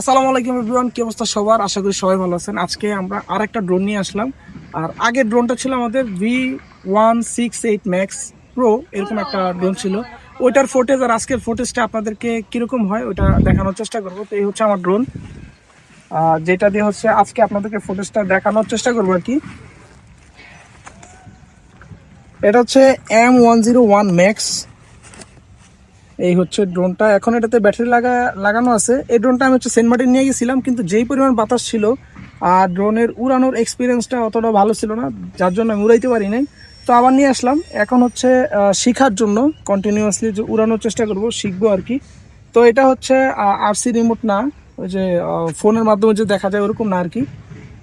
আসসালামু আলাইকুম এভরিওয়ান, কি অবস্থা সবার? আশা করি সবাই ভালো আছেন। আজকে আমরা আর একটা ড্রোন নিয়ে আসলাম। আর আগের ড্রোনটা ছিল আমাদের V one six eight max pro এরকম একটা ড্রোন ছিল। ওইটার ফুটেজ আর আজকের ফুটেজটা আপনাদেরকে কীরকম হয়, ওইটা দেখানোর চেষ্টা করব। তো এই হচ্ছে আমার ড্রোন যেটা দিয়ে হচ্ছে আজকে আপনাদেরকে ফুটেজটা দেখানোর চেষ্টা করব আর কি। এটা হচ্ছে M one zero one max এই হচ্ছে ড্রোনটা। এখন এটাতে ব্যাটারি লাগা, লাগানো আছে। এই ড্রোনটা আমি হচ্ছে সেন্ট মার্টিন নিয়ে গেছিলাম, কিন্তু যেই পরিমাণ বাতাস ছিল, আর ড্রোনের উড়ানোর এক্সপিরিয়েন্সটা অতটা ভালো ছিল না, যার জন্য আমি উড়াইতে পারি নাই। তো আবার নিয়ে আসলাম। এখন হচ্ছে শেখার জন্য কন্টিনিউয়াসলি যে উড়ানোর চেষ্টা করব, শিখব আর কি। তো এটা হচ্ছে আরসি রিমোট না, ওই যে ফোনের মাধ্যমে যে দেখা যায় ওরকম না আর কি।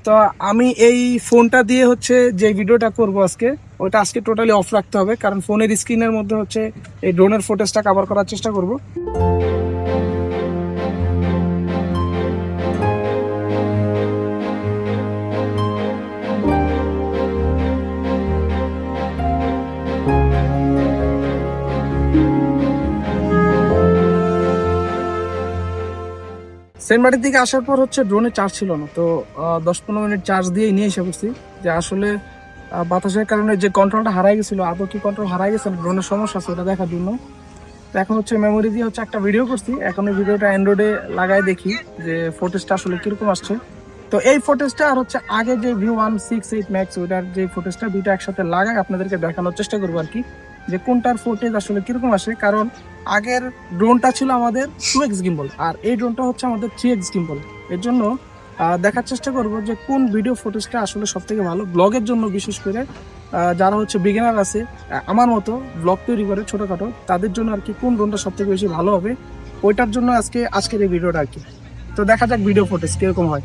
তো আমি এই ফোনটা দিয়ে হচ্ছে যে ভিডিওটা করব আজকে ওইটা আজকে টোটালি অফ রাখতে হবে, কারণ ফোনের স্ক্রিনের মধ্যে হচ্ছে এই ড্রোনের ফুটেজটা কাভার করার চেষ্টা করব। সেন্ট মার্টিন থেকে আসার পর হচ্ছে ড্রোনে চার্জ ছিল না। তো দশ পনেরো মিনিট চার্জ দিয়েই নিয়ে এসে বসছি যে আসলে বাতাসের কারণে যে কন্ট্রোলটা হারাই গেছিল, আদৌ কি কন্ট্রোল হারাই গেছে ড্রোনের সমস্যা আছে ওটা দেখার জন্য। তো এখন হচ্ছে মেমোরি দিয়ে হচ্ছে একটা ভিডিও করছি। এখন এই ভিডিওটা অ্যান্ড্রয়েডে লাগাই দেখি যে ফুটেজটা আসলে কীরকম আসছে। তো এই ফুটেজটা আর হচ্ছে আগে যে view one six eight max ওইটার যে ফুটেজটা দুইটা একসাথে লাগাই আপনাদেরকে দেখানোর চেষ্টা করব আর কি, যে কোনটার ফুটেজ আসলে কীরকম আসে। কারণ আগের ড্রোনটা ছিল আমাদের টু এক্স গিম্বল আর এই ড্রোনটা হচ্ছে আমাদের থ্রি এক্স গিম্বল এর জন্য দেখার চেষ্টা করব যে কোন ভিডিও ফুটেজটা আসলে সব থেকে ভালো ব্লগের জন্য বিশেষ করে যারা হচ্ছে বিগিনার আছে আমার মতো ব্লগ তৈরি করে ছোটোখাটো, তাদের জন্য আর কি কোন ড্রোনটা সব থেকে বেশি ভালো হবে, ওইটার জন্য আজকে, আজকের এই ভিডিওটা আর কি। তো দেখা যাক ভিডিও ফুটেজ কীরকম হয়।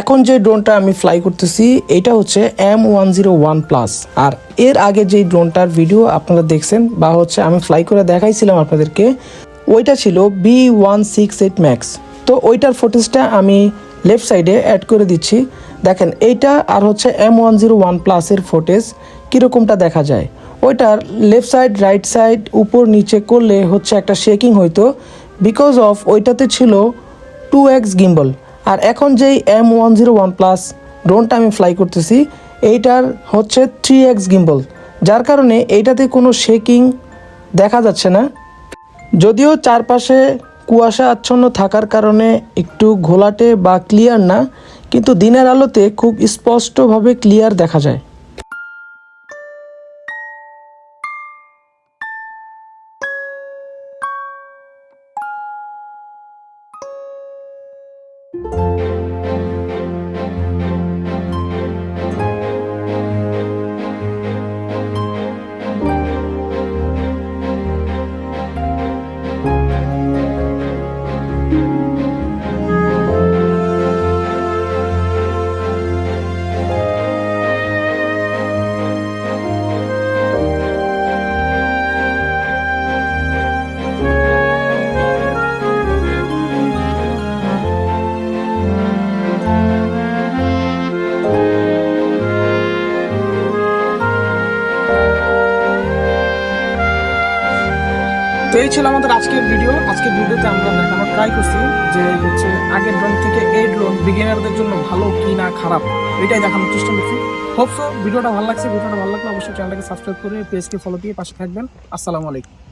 এখন যে ড্রোনটা আমি ফ্লাই করতেছি, এটা হচ্ছে M one zero one plus আর এর আগে যে ড্রোনটার ভিডিও আপনারা দেখছেন, বা হচ্ছে আমি ফ্লাই করে দেখাইছিলাম আপনাদেরকে, ওইটা ছিল B one six eight max তো ওইটার ফুটেজটা আমি লেফট সাইডে অ্যাড করে দিচ্ছি। দেখেন, এইটা আর হচ্ছে এম ওয়ান জিরো ওয়ান প্লাসের ফুটেজ কীরকমটা দেখা যায়? ওইটার লেফট সাইড রাইট সাইড উপর, নিচে করলে হচ্ছে একটা শেকিং হইতো। বিকজ অফ ওইটাতে ছিল টু এক্স গিম্বল আর এখন যেই M one zero one plus ড্রোনটা আমি ফ্লাই করতেছি, এইটার হচ্ছে থ্রি এক্স গিম্বল যার কারণে এইটাতে কোনো শেকিং দেখা যাচ্ছে না। যদিও চারপাশে কুয়াশা আচ্ছন্ন থাকার কারণে একটু ঘোলাটে বা ক্লিয়ার না, কিন্তু দিনের আলোতে খুব স্পষ্টভাবে ক্লিয়ার দেখা যায়। Música তো এই ছিল আমাদের আজকের ভিডিও আজকের ভিডিওতে আমরা দেখানোর ট্রাই করছি যে হচ্ছে আগের ড্রোন থেকে এই ড্রোন বিগিনারদের জন্য ভালো কি না খারাপ। এটাই দেখানোর চেষ্টা করছি। হোপসো ভিডিওটা ভালো লাগছে। ভিডিওটা ভালো লাগলে অবশ্যই চ্যানেলটাকে সাবস্ক্রাইব করে পেজকে ফলো দিয়ে পাশে থাকবেন। আসসালামু আলাইকুম।